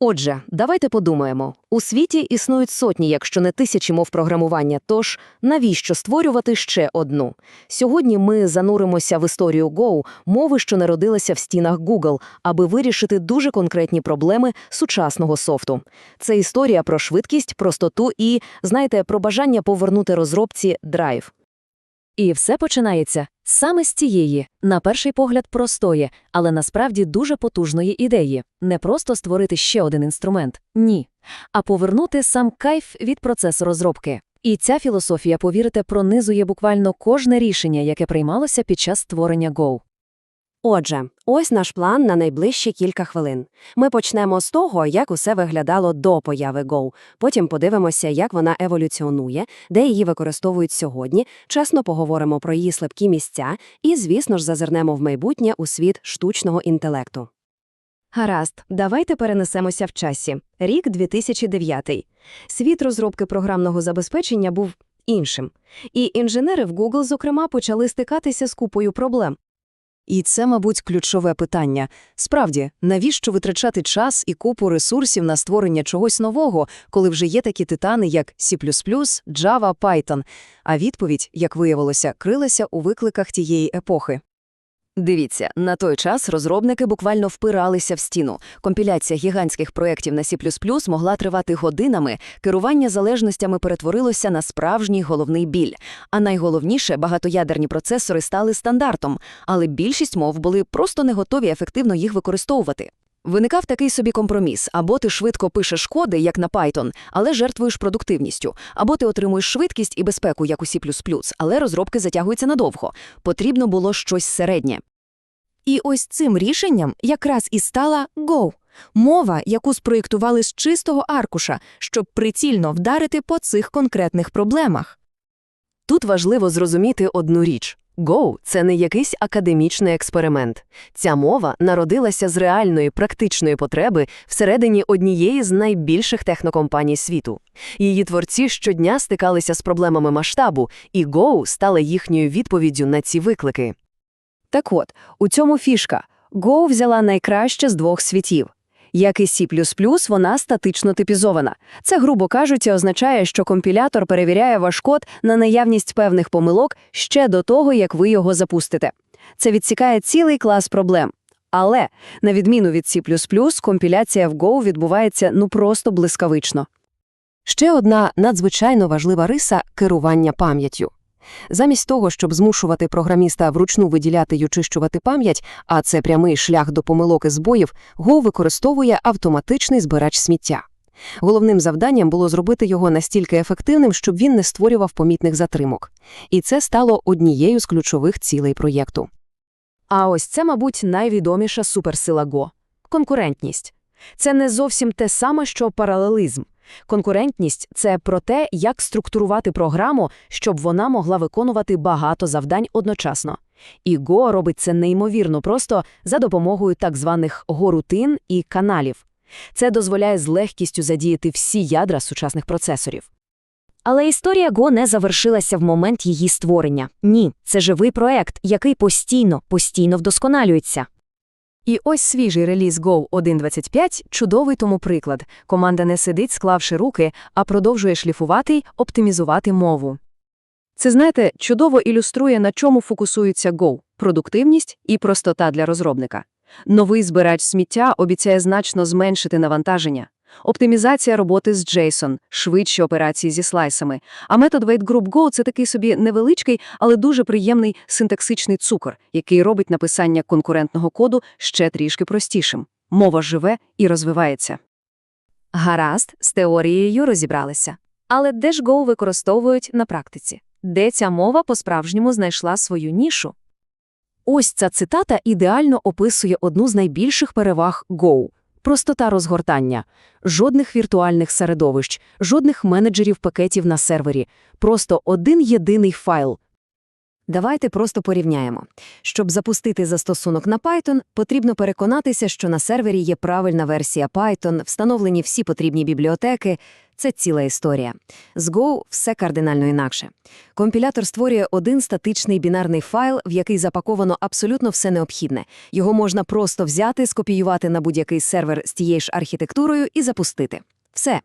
Отже, давайте подумаємо. У світі існують сотні, якщо не тисячі мов програмування, тож навіщо створювати ще одну? Сьогодні ми зануримося в історію Go, мови, що народилася в стінах Google, аби вирішити дуже конкретні проблеми сучасного софту. Це історія про швидкість, простоту і, знаєте, про бажання повернути розробці драйв. І все починається саме з цієї, на перший погляд, простої, але насправді дуже потужної ідеї. Не просто створити ще один інструмент, ні, а повернути сам кайф від процесу розробки. І ця філософія, повірте, пронизує буквально кожне рішення, яке приймалося під час створення Go. Отже, ось наш план на найближчі кілька хвилин. Ми почнемо з того, як усе виглядало до появи Go. Потім подивимося, як вона еволюціонує, де її використовують сьогодні, чесно поговоримо про її слабкі місця і, звісно ж, зазирнемо в майбутнє у світ штучного інтелекту. Гаразд, давайте перенесемося в часі. Рік 2009. Світ розробки програмного забезпечення був іншим. І інженери в Google, зокрема, почали стикатися з купою проблем. І це, мабуть, ключове питання. Справді, навіщо витрачати час і купу ресурсів на створення чогось нового, коли вже є такі титани, як C++, Java, Python? А відповідь, як виявилося, крилася у викликах тієї епохи. Дивіться, на той час розробники буквально впиралися в стіну. Компіляція гігантських проєктів на C++ могла тривати годинами, керування залежностями перетворилося на справжній головний біль. А найголовніше, багатоядерні процесори стали стандартом, але більшість мов були просто не готові ефективно їх використовувати. Виникав такий собі компроміс, або ти швидко пишеш коди, як на Python, але жертвуєш продуктивністю, або ти отримуєш швидкість і безпеку, як у C++, але розробки затягуються надовго. Потрібно було щось середнє. І ось цим рішенням якраз і стала Go – мова, яку спроєктували з чистого аркуша, щоб прицільно вдарити по цих конкретних проблемах. Тут важливо зрозуміти одну річ. Go – це не якийсь академічний експеримент. Ця мова народилася з реальної практичної потреби всередині однієї з найбільших технокомпаній світу. Її творці щодня стикалися з проблемами масштабу, і Go стала їхньою відповіддю на ці виклики. Так от, у цьому фішка. Go взяла найкраще з двох світів. Як і C++, вона статично типізована. Це, грубо кажучи, означає, що компілятор перевіряє ваш код на наявність певних помилок ще до того, як ви його запустите. Це відсікає цілий клас проблем. Але, на відміну від C++, компіляція в Go відбувається ну просто блискавично. Ще одна надзвичайно важлива риса – керування пам'яттю. Замість того, щоб змушувати програміста вручну виділяти й очищувати пам'ять, а це прямий шлях до помилок і збоїв, Go використовує автоматичний збирач сміття. Головним завданням було зробити його настільки ефективним, щоб він не створював помітних затримок. І це стало однією з ключових цілей проєкту. А ось це, мабуть, найвідоміша суперсила Go – конкурентність. Це не зовсім те саме, що паралелізм. Конкурентність це про те, як структурувати програму, щоб вона могла виконувати багато завдань одночасно. І Go робить це неймовірно просто за допомогою так званих горутин і каналів. Це дозволяє з легкістю задіяти всі ядра сучасних процесорів. Але історія Go не завершилася в момент її створення. Ні, це живий проект, який постійно, постійно вдосконалюється. І ось свіжий реліз Go 1.25 – чудовий тому приклад. Команда не сидить, склавши руки, а продовжує шліфувати й оптимізувати мову. Це, знаєте, чудово ілюструє, на чому фокусується Go – продуктивність і простота для розробника. Новий збирач сміття обіцяє значно зменшити навантаження. Оптимізація роботи з JSON, швидші операції зі слайсами. А метод WaitGroup це такий собі невеличкий, але дуже приємний синтаксичний цукор, який робить написання конкурентного коду ще трішки простішим. Мова живе і розвивається. Гаразд, з теорією розібралися. Але де ж Go використовують на практиці? Де ця мова по-справжньому знайшла свою нішу? Ось ця цитата ідеально описує одну з найбільших переваг Go – простота розгортання. Жодних віртуальних середовищ, жодних менеджерів пакетів на сервері. Просто один єдиний файл. Давайте просто порівняємо. Щоб запустити застосунок на Python, потрібно переконатися, що на сервері є правильна версія Python, встановлені всі потрібні бібліотеки. Це ціла історія. З Go все кардинально інакше. Компілятор створює один статичний бінарний файл, в який запаковано абсолютно все необхідне. Його можна просто взяти, скопіювати на будь-який сервер з тією ж архітектурою і запустити. Все.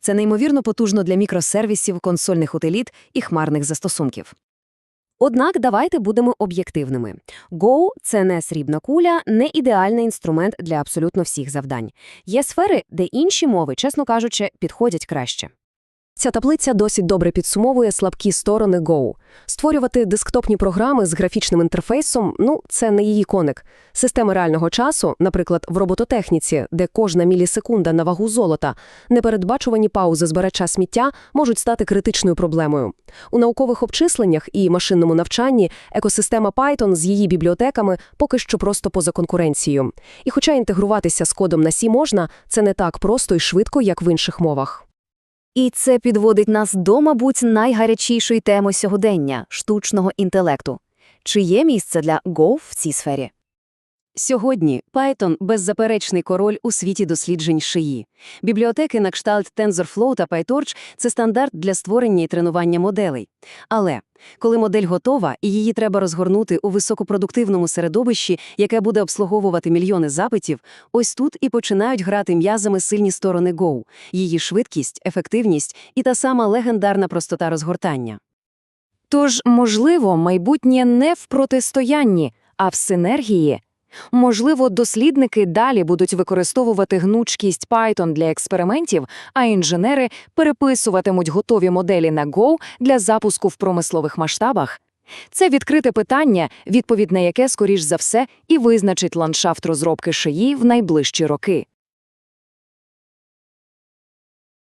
Це неймовірно потужно для мікросервісів, консольних утиліт і хмарних застосунків. Однак давайте будемо об'єктивними. Go – це не срібна куля, не ідеальний інструмент для абсолютно всіх завдань. Є сфери, де інші мови, чесно кажучи, підходять краще. Ця таблиця досить добре підсумовує слабкі сторони Go. Створювати десктопні програми з графічним інтерфейсом – ну, це не її коник. Системи реального часу, наприклад, в робототехніці, де кожна мілісекунда на вагу золота, непередбачувані паузи збирача сміття можуть стати критичною проблемою. У наукових обчисленнях і машинному навчанні екосистема Python з її бібліотеками поки що просто поза конкуренцією. І хоча інтегруватися з кодом на C можна, це не так просто і швидко, як в інших мовах. І це підводить нас до, мабуть, найгарячішої теми сьогодення – штучного інтелекту. Чи є місце для Go в цій сфері? Сьогодні Python – беззаперечний король у світі досліджень шиї. Бібліотеки на кшталт TensorFlow та PyTorch – це стандарт для створення і тренування моделей. Але коли модель готова і її треба розгорнути у високопродуктивному середовищі, яке буде обслуговувати мільйони запитів, ось тут і починають грати м'язами сильні сторони Go – її швидкість, ефективність і та сама легендарна простота розгортання. Тож, можливо, майбутнє не в протистоянні, а в синергії. Можливо, дослідники далі будуть використовувати гнучкість Python для експериментів, а інженери переписуватимуть готові моделі на Go для запуску в промислових масштабах. Це відкрите питання, відповідь на яке, скоріш за все, і визначить ландшафт розробки шиї в найближчі роки.